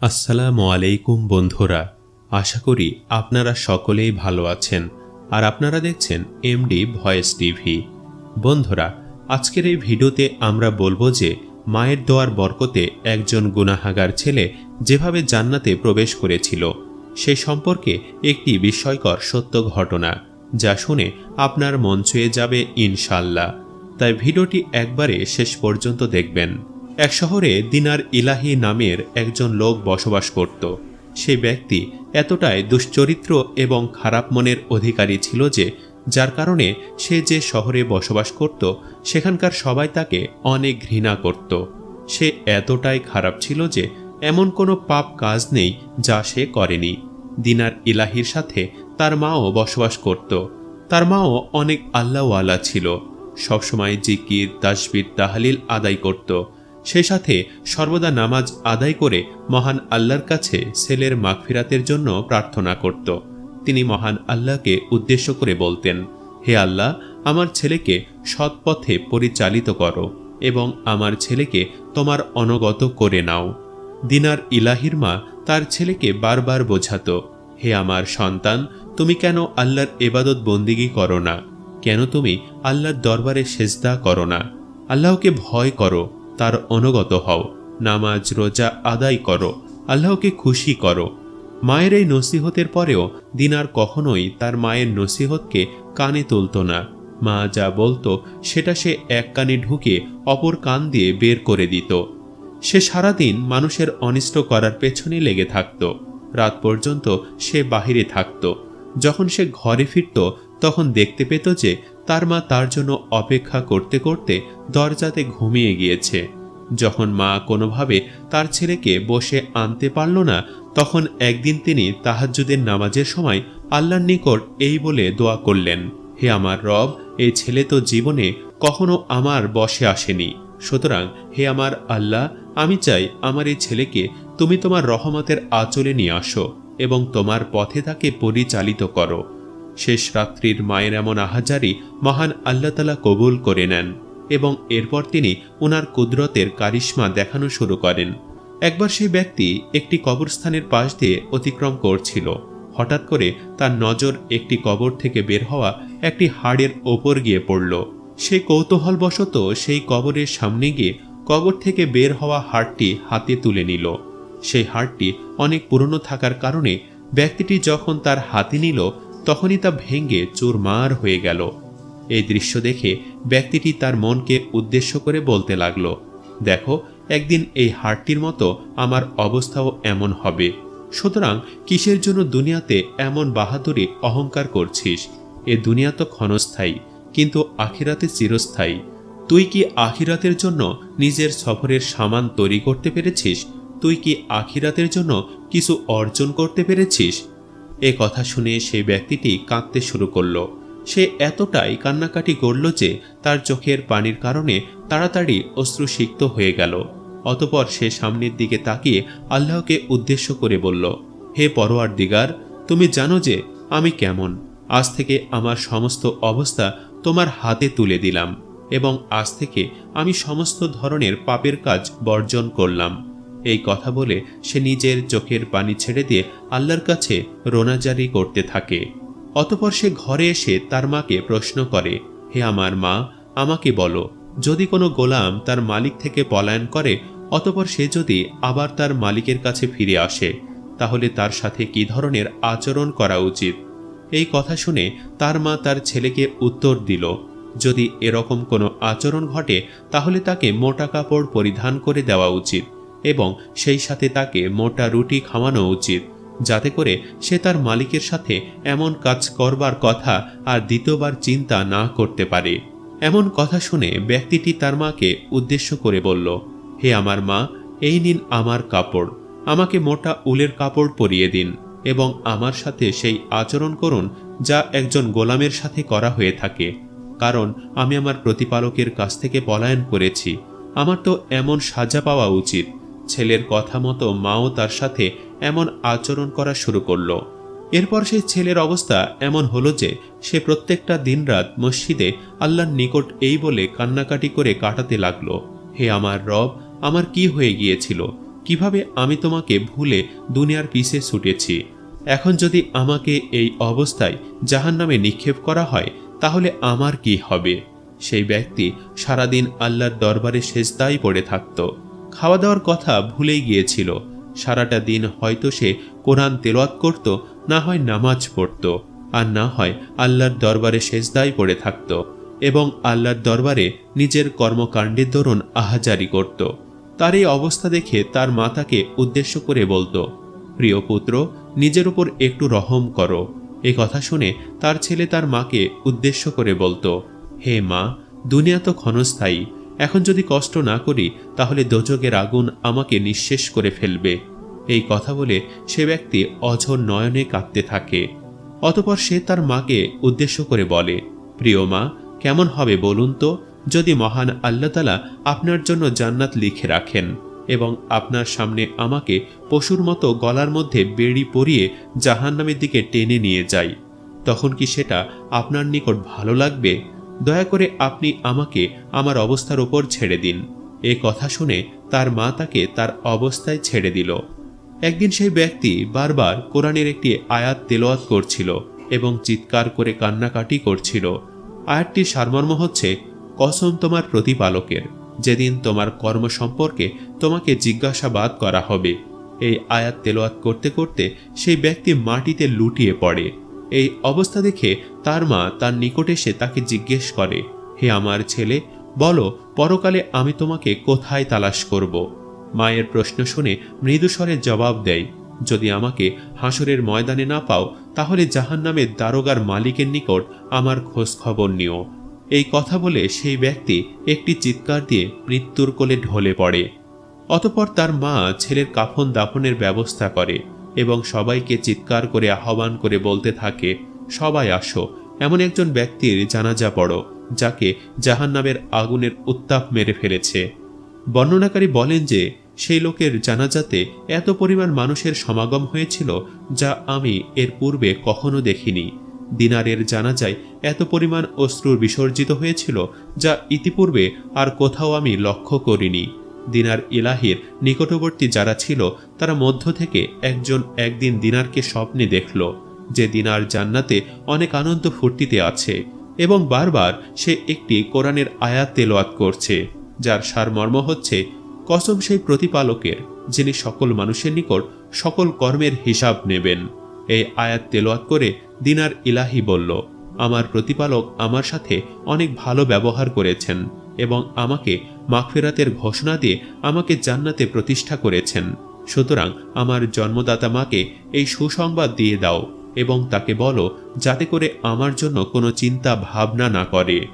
আসসালামু আলাইকুম বন্ধুরা, আশা করি আপনারা সকলেই ভালো আছেন আর আপনারা দেখছেন এমডি ভয়েস টিভি বন্ধুরা, আজকের এই ভিডিওতে আমরা বলব যে মায়ের দোয়ার বরকতে একজন গুনাহাগার ছেলে যেভাবে জান্নাতে প্রবেশ করেছিল, সে সম্পর্কে একটি বিস্ময়কর সত্য ঘটনা যা শুনে আপনার মন ছুঁয়ে যাবে ইনশাল্লাহ তাই ভিডিওটি একবারে শেষ পর্যন্ত দেখবেন। এক শহরে দিনার ইলাহি নামের একজন লোক বসবাস করত। সেই ব্যক্তি এতটাই দুশ্চরিত্র এবং খারাপ মনের অধিকারী ছিল যে, যার কারণে সে যে শহরে বসবাস করত, সেখানকার সবাই তাকে অনেক ঘৃণা করত। সে এতটাই খারাপ ছিল যে, এমন কোনো পাপ কাজ নেই যা সে করেনি। দিনার ইলাহির সাথে তার মাও বসবাস করত। তার মাও অনেক আল্লাহওয়ালা ছিল। সবসময় জিকির তাসবির তাহালিল আদায় করত। সে সাথে সর্বদা নামাজ আদায় করে মহান আল্লাহর কাছে ছেলের মাগফিরাতের জন্য প্রার্থনা করত। তিনি মহান আল্লাহকে উদ্দেশ্য করে বলতেন, হে আল্লাহ, আমার ছেলেকে সৎ পথে পরিচালিত করো এবং আমার ছেলেকে তোমার অনগত করে নাও। দিনার ইলাহির মা তার ছেলেকে বারবার বোঝাতো, হে আমার সন্তান, তুমি কেন আল্লাহর এবাদত বন্দিগি করো না? কেন তুমি আল্লাহর দরবারে সেজদা করো না? আল্লাহকে ভয় করো তার অনুগত হও। নামাজ, রোজা আদায় করো। আল্লাহকে খুশি করো। মায়ের এই নসিহতের পরেও দিনার কখনোই তার মায়ের নসিহতকে কানে তুলত না। মা যা বলতো, সেটা সে এক কানে ঢুকে অপর কান দিয়ে বের করে দিত। সে সারাদিন মানুষের অনিষ্ট করার পেছনে লেগে থাকত। রাত পর্যন্ত সে বাহিরে থাকত। যখন সে ঘরে ফিরত, তখন দেখতে পেত যে তার মা তার জন্য অপেক্ষা করতে করতে দরজাতে ঘুমিয়ে গিয়েছে। যখন মা কোনোভাবে তার ছেলেকে বসে আনতে পারল না, তখন একদিন তিনি তাহাজ্জুদের নামাজের সময় আল্লাহর নিকট এই বলে দোয়া করলেন, হে আমার রব, এই ছেলে তো জীবনে কখনো আমার বসে আসেনি। সুতরাং হে আমার আল্লাহ, আমি চাই আমার এই ছেলেকে তুমি তোমার রহমতের আঁচলে নিয়ে আসো এবং তোমার পথে তাকে পরিচালিত করো। শেষ রাত্রির মায়ের এমন আহাজারি মহান আল্লাহতালা কবুল করে নেন এবং এরপর তিনি ওনার কুদরতের কারিশ্মা দেখানো শুরু করেন। একবার সেই ব্যক্তি একটি কবরস্থানের পাশ দিয়ে অতিক্রম করছিল। হঠাৎ করে তার নজর একটি কবর থেকে বের হওয়া একটি হাড়ের ওপর গিয়ে পড়ল। সে কৌতূহলবশত সেই কবরের সামনে গিয়ে কবর থেকে বের হওয়া হাড়টি হাতে তুলে নিল। সেই হাড়টি অনেক পুরনো থাকার কারণে ব্যক্তিটি যখন তার হাতে নিল তখনই তা ভেঙে চুরমার হয়ে গেল। এই দৃশ্য দেখে ব্যক্তিটি তার মনকে উদ্দেশ্য করে বলতে লাগল, দেখো, একদিন এই হাড়টির মতো আমার অবস্থাও এমন হবে। সুতরাং কিসের জন্য দুনিয়াতে এমন বাহাদুরি অহংকার করছিস? এ দুনিয়া তো ক্ষণস্থায়ী, কিন্তু আখিরাতে চিরস্থায়ী। তুই কি আখিরাতের জন্য নিজের সফরের সামান তৈরি করতে পেরেছিস? তুই কি আখিরাতের জন্য কিছু অর্জন করতে পেরেছিস? এ কথা শুনে সেই ব্যক্তিটি কাঁদতে শুরু করল। সে এতটাই কান্নাকাটি করল যে তার চোখের পানির কারণে তাড়াতাড়ি অশ্রুসিক্ত হয়ে গেল। অতপর সে সামনের দিকে তাকিয়ে আল্লাহকে উদ্দেশ্য করে বলল, হে পরোয়ার দিগার তুমি জানো যে আমি কেমন। আজ থেকে আমার সমস্ত অবস্থা তোমার হাতে তুলে দিলাম এবং আজ থেকে আমি সমস্ত ধরনের পাপের কাজ বর্জন করলাম। এই কথা বলে সে নিজের চোখের পানি ছেড়ে দিয়ে আল্লাহর কাছে রোনাজারি করতে থাকে। অতপর সে ঘরে এসে তার মাকে প্রশ্ন করে, হে আমার মা, আমাকে বলো, যদি কোনো গোলাম তার মালিক থেকে পলায়ন করে, অতপর সে যদি আবার তার মালিকের কাছে ফিরে আসে, তাহলে তার সাথে কি ধরনের আচরণ করা উচিত? এই কথা শুনে তার মা তার ছেলেকে উত্তর দিল, যদি এরকম কোনো আচরণ ঘটে, তাহলে তাকে মোটা কাপড় পরিধান করে দেওয়া উচিত। এবং সেই সাথে তাকে মোটা রুটি খাওয়ানো উচিত, যাতে করে সে তার মালিকের সাথে এমন কাজ করবার কথা আর দ্বিতীয়বার চিন্তা না করতে পারে। এমন কথা শুনে ব্যক্তিটি তার মাকে উদ্দেশ্য করে বলল, হে আমার মা, এই নিন আমার কাপড়। আমাকে মোটা উলের কাপড় পরিয়ে দিন এবং আমার সাথে সেই আচরণ করুন যা একজন গোলামের সাথে করা হয়ে থাকে। কারণ আমি আমার প্রতিপালকের কাছ থেকে পলায়ন করেছি। আমার তো এমন সাজা পাওয়া উচিত। ছেলের কথা মতো মাও তার সাথে এমন আচরণ করা শুরু করল। এরপর সেই ছেলের অবস্থা এমন হলো যে, সে প্রত্যেকটা দিনরাত মসজিদে আল্লাহর নিকট এই বলে কান্নাকাটি করে কাটাতে লাগল। হে আমার রব, আমার কি হয়ে গিয়েছিল? কীভাবে আমি তোমাকে ভুলে দুনিয়ার পিছে ছুটেছি? এখন যদি আমাকে এই অবস্থায় জাহান্নামে নিক্ষেপ করা হয়, তাহলে আমার কি হবে? সেই ব্যক্তি সারাদিন আল্লাহর দরবারে সেজদাই পড়ে থাকত। খাওয়া দাওয়ার কথা ভুলেই গিয়েছিল। সারাটা দিন হয়তো সে কোরআন তেলাওয়াত করত, না হয় নামাজ পড়ত, আর না হয় আল্লাহর দরবারে সেজদাই পড়ে থাকত এবং আল্লাহর দরবারে নিজের কর্মকাণ্ডের দরুন আহাজারি করত। তার এই অবস্থা দেখে তার মা তাকে উদ্দেশ্য করে বলতো, প্রিয় পুত্র, নিজের উপর একটু রহম করো। এ কথা শুনে তার ছেলে তার মাকে উদ্দেশ্য করে বলতো, হে মা, দুনিয়া তো ক্ষণস্থায়ী এখন যদি কষ্ট না করি, তাহলে দোজগের আগুন আমাকে নিঃশেষ করে ফেলবে। এই কথা বলে সে ব্যক্তি অঝর নয়নে কাঁদতে থাকে। অতপর সে তার মাকে উদ্দেশ্য করে বলে, প্রিয় মা, কেমন হবে বলুন তো? যদি মহান আল্লাহতালা আপনার জন্য জান্নাত লিখে রাখেন এবং আপনার সামনে আমাকে পশুর মতো গলার মধ্যে বেড়ি পরিয়ে জাহান্নামের দিকে টেনে নিয়ে যাই তখন কি সেটা আপনার নিকট ভালো লাগবে? দয়া করে আপনি আমাকে আমার অবস্থার ওপর ছেড়ে দিন। এ কথা শুনে তার মা তাকে তার অবস্থায় ছেড়ে দিল। একদিন সেই ব্যক্তি বারবার কোরআনের একটি আয়াত তেলোয়াত করছিল এবং চিৎকার করে কান্নাকাটি করছিল। আয়াতটির সারমর্ম হচ্ছে, কসম তোমার প্রতিপালকের, যেদিন তোমার কর্ম সম্পর্কে তোমাকে জিজ্ঞাসাবাদ করা হবে। এই আয়াত তেলোয়াত করতে করতে সেই ব্যক্তি মাটিতে লুটিয়ে পড়ে। এই অবস্থা দেখে তার মা তার নিকট এসে তাকে জিজ্ঞেস করে, হে আমার ছেলে, বলো, পরকালে আমি তোমাকে কোথায় তালাশ করব? মায়ের প্রশ্ন শুনে মৃদুস্বরে জবাব দেয়, যদি আমাকে হাসরের ময়দানে না পাও, তাহলে জাহান জাহান্নামের দারোগার মালিকের নিকট আমার খোঁজ খবর নিও। এই কথা বলে সেই ব্যক্তি একটি চিৎকার দিয়ে মৃত্যুর কোলে ঢলে পড়ে। অতপর তার মা ছেলের কাফন দাফনের ব্যবস্থা করে। এবং সবাইকে চিৎকার করে আহ্বান করে বলতে থাকে, সবাই আসো, এমন একজন ব্যক্তির জানাজা পড়ো, যাকে জাহান্নামের আগুনের উত্তাপ মেরে ফেলেছে। বর্ণনাকারী বলেন যে, সেই লোকের জানাজাতে এত পরিমাণ মানুষের সমাগম হয়েছিল যা আমি এর পূর্বে কখনো দেখিনি। দিনারের জানাজায় এত পরিমাণ অশ্রুর বিসর্জিত হয়েছিল যা ইতিপূর্বে আর কোথাও আমি লক্ষ্য করিনি। দিনার ইলাহির নিকটবর্তী যারা ছিল, তারা মধ্য থেকে একজন একদিন দিনারকে স্বপ্নে দেখল, যে দিনার জান্নাতে অনেক আনন্দ ফুর্তিতে আছে এবং বারবার সে একটি কোরআনের আয়াত তেলোয়াত করছে, যার সারমর্ম হচ্ছে, কসম সেই প্রতিপালকের, যিনি সকল মানুষের নিকট সকল কর্মের হিসাব নেবেন। এই আয়াত তেলোয়াত করে দিনার ইলাহি বলল, আমার প্রতিপালক আমার সাথে অনেক ভালো ব্যবহার করেছেন। এবং আমাকে মাগফেরাতের ঘোষণা দিয়ে আমাকে জান্নাতে প্রতিষ্ঠা করেছেন। সুতরাং আমার জন্মদাতা মাকে এই সুসংবাদ দিয়ে দাও এবং তাকে বলো যাতে করে আমার জন্য কোনো চিন্তা ভাবনা না করে।